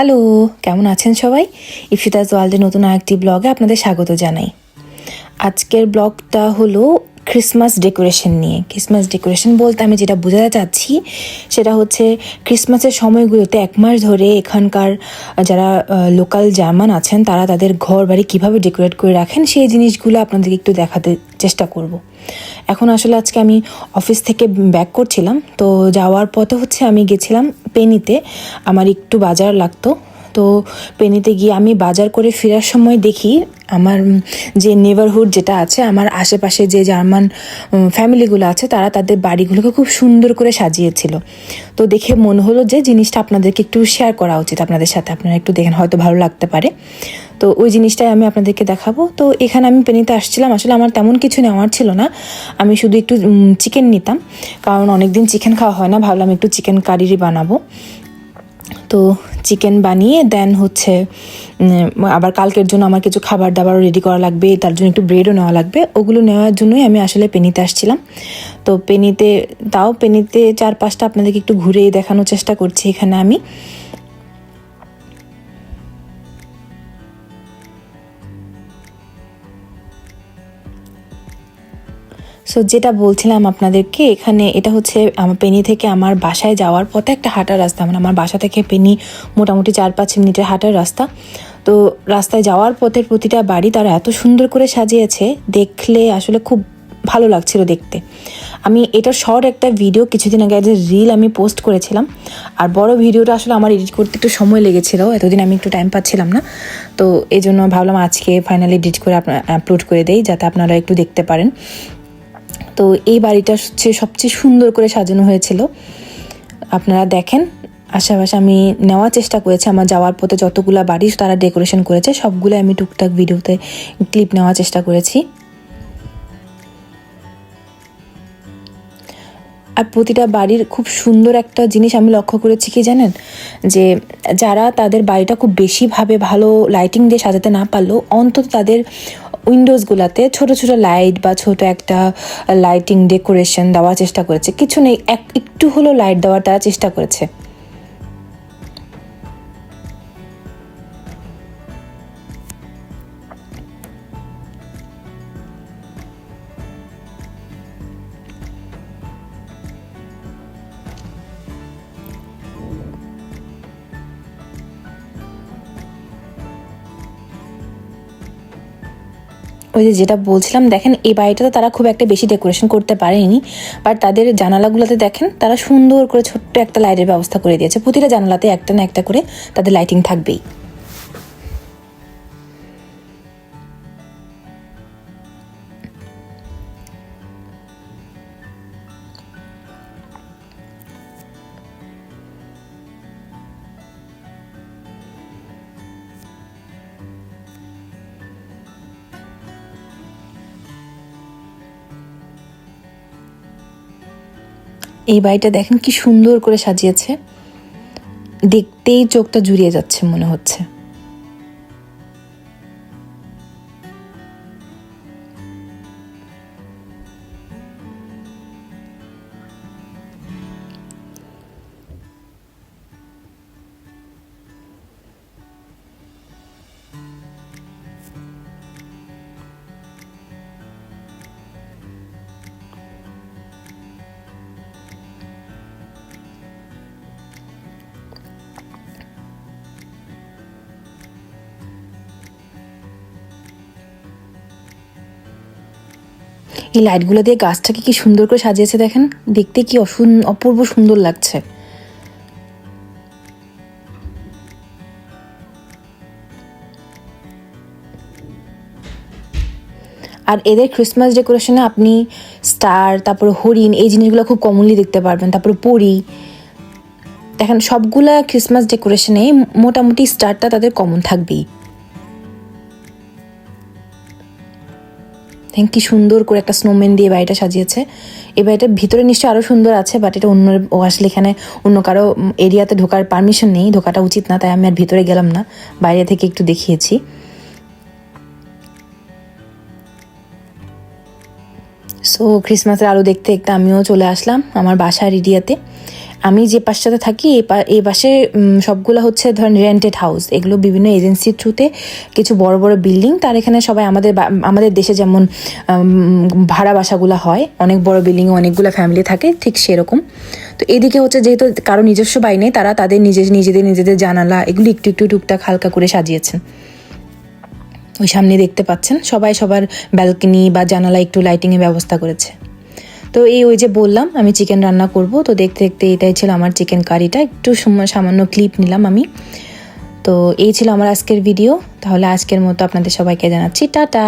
Hello কেমন আছেন সবাই? ইফিতাজ ওয়ার্ল্ডের নতুন আরেকটি ব্লগে আপনাদের স্বাগত জানাই। আজকের ব্লগটা হলো ক্রিসমাস ডেকোরেশন নিয়ে ক্রিসমাস ডেকোরেশন বলতে আমি যেটা বোঝাতে চাচ্ছি, সেটা হচ্ছে ক্রিসমাসের সময়গুলোতে এক মাস ধরে এখানকার যারা লোকাল জার্মান আছেন, তারা তাদের ঘর বাড়ি কীভাবে ডেকোরেট করে রাখেন, সেই জিনিসগুলো আপনাদেরকে একটু দেখাতে চেষ্টা করব। এখন আসলে আজকে আমি অফিস থেকে ব্যাক করছিলাম, তো যাওয়ার পথে হচ্ছে আমি গেছিলাম পেনিতে আমার একটু বাজার লাগতো তো পেনিতে গিয়ে আমি বাজার করে ফেরার সময় দেখি আমার যে নেবারহুড যেটা আছে, আমার আশেপাশে যে জার্মান ফ্যামিলিগুলো আছে, তারা তাদের বাড়িগুলোকে খুব সুন্দর করে সাজিয়েছিল। তো দেখে মনে হলো যে জিনিসটা আপনাদেরকে একটু শেয়ার করা উচিত আপনাদের সাথে। আপনারা একটু দেখেন, হয়তো ভালো লাগতে পারে। তো ওই জিনিসটাই আমি আপনাদেরকে দেখাবো। তো এখানে আমি পেনিতে আসছিলাম। আসলে আমার তেমন কিছু নেওয়ার ছিল না। আমি শুধু একটু চিকেন নিতাম। কারণ অনেকদিন চিকেন খাওয়া হয় না। ভাবলাম একটু চিকেন কারিরই বানাবো। তো চিকেন বানিয়ে দেন হচ্ছে আবার কালকের জন্য আমার কিছু খাবার দাবারও রেডি করা লাগবে, তার জন্য একটু ব্রেডও নেওয়া লাগবে। ওগুলো নেওয়ার জন্যই আমি আসলে পেনিতে আসছিলাম। তো পেনিতে, তাও পেনিতে চার পাঁচটা আপনাদেরকে একটু ঘুরে দেখানোর চেষ্টা করছি এখানে আমি। সো যেটা বলছিলাম আপনাদেরকে, এখানে এটা হচ্ছে আমার পেনি থেকে আমার বাসায় যাওয়ার পথে একটা হাঁটার রাস্তা। মানে আমার বাসা থেকে পেনি মোটামুটি চার পাঁচ মিনিটের হাঁটার রাস্তা। তো রাস্তায় যাওয়ার পথের প্রতিটা বাড়ি তারা এত সুন্দর করে সাজিয়েছে, দেখলে আসলে খুব ভালো লাগছিল দেখতে। আমি এটার শর্ট একটা ভিডিও কিছুদিন আগে, যে রিল আমি পোস্ট করেছিলাম। আর বড় ভিডিওটা আসলে আমার এডিট করতে একটু সময় লেগেছিল, এতদিন আমি একটু টাইম পাচ্ছিলাম না। তো এই জন্য ভাবলাম আজকে ফাইনালি এডিট করে আপলোড করে দেই, যাতে আপনারা একটু দেখতে পারেন। তো এই বাড়িটা হচ্ছে সবচেয়ে সুন্দর করে সাজানো হয়েছিল। আপনারা দেখেন, আশেপাশে আমি নেওয়ার চেষ্টা করেছি, আমার যাওয়ার পথে যতগুলো বাড়ি তারা ডেকোরেশন করেছে সবগুলো আমি টুকটাক ভিডিওতে ক্লিপ নেওয়ার চেষ্টা করেছি। আর প্রতিটা বাড়ির খুব সুন্দর একটা জিনিস আমি লক্ষ্য করেছি কি জানেন? যে যারা তাদের বাড়িটা খুব বেশিভাবে ভালো লাইটিং দিয়ে সাজাতে না পারলেও অন্তত তাদের উইন্ডোজগুলোতে ছোট ছোট লাইট বা ছোট একটা লাইটিং ডেকোরেশন দেওয়ার চেষ্টা করেছে। কিছু নেই, এক, একটু হলো লাইট দেওয়ার তারা চেষ্টা করেছে। ওই যে যেটা বলছিলাম, দেখেন এই বাড়িটাতে তারা খুব একটা বেশি ডেকোরেশন করতে পারেনি বাট তাদের জানালাগুলোতে দেখেন তারা সুন্দর করে ছোট্ট একটা লাইটের ব্যবস্থা করে দিয়েছে। প্রতিটা জানালাতে একটা না একটা করে তাদের লাইটিং থাকবেই। এই বাড়িটা দেখেন কি সুন্দর করে সাজিয়েছে। দেখতেই চোখটা জুড়িয়ে যাচ্ছে মনে হচ্ছে। এই লাইটগুলো দিয়ে গাছটাকে কি সুন্দর করে সাজিয়েছে দেখেন? দেখতে কি অপূর্ব সুন্দর লাগছে। আর এদের ক্রিসমাস ডেকোরেশনে আপনি স্টার তারপরে হরিণ, এই জিনিসগুলো খুব কমনলি দেখতে পারবেন। তারপরে পরি। দেখেন, সবগুলা ক্রিসমাস ডেকোরেশনে মোটামুটি স্টারটা তাদের কমন থাকবেই। কি সুন্দর করে একটা স্নোম্যান দিয়ে বাড়িটা সাজিয়েছে। এই বাড়িটার ভিতরে নিশ্চয়ই আরও সুন্দর আছে বাট এটা অন্য, ও আসলে এখানে অন্য কারও এরিয়াতে ঢোকার পারমিশন নেই, ঢোকাটা উচিত না, তাই আমি আর ভিতরে গেলাম না। বাইরে থেকে একটু দেখিয়েছি। সো ক্রিসমাসের আলো দেখতে দেখতে আমিও চলে আসলাম আমার বাসার এরিয়াতে। আমি যে পাশটাতে থাকি, এই পাশে সবগুলো হচ্ছে ধরেন রেন্টেড হাউস এগুলো বিভিন্ন এজেন্সির থ্রুতে কিছু বড় বড় বিল্ডিং তার এখানে সবাই আমাদের আমাদের দেশে যেমন ভাড়া বাসাগুলো হয়, অনেক বড় বিল্ডিংয়ে অনেকগুলো ফ্যামিলি থাকে, ঠিক সেরকম। তো এদিকে হচ্ছে যেহেতু কারও নিজস্ব বাড়ি নেই, তারা তাদের নিজের, নিজেদের নিজেদের জানালা, এগুলো একটু একটু টুকটাক হালকা করে সাজিয়েছেন। ওই সামনে দেখতে পাচ্ছেন, সবাই সবার ব্যালকনি বা জানালা একটু লাইটিংয়ের ব্যবস্থা করেছে। তো এই ওই যে বললাম, আমি চিকেন রান্না করব। তো দেখতে দেখতে এটাই ছিল আমার চিকেন কারিটা একটু সামান্য ক্লিপ নিলাম আমি। তো এই ছিল আমার আজকের ভিডিও তাহলে আজকের মতো আপনাদের সবাইকে জানাচ্ছি। টাটা!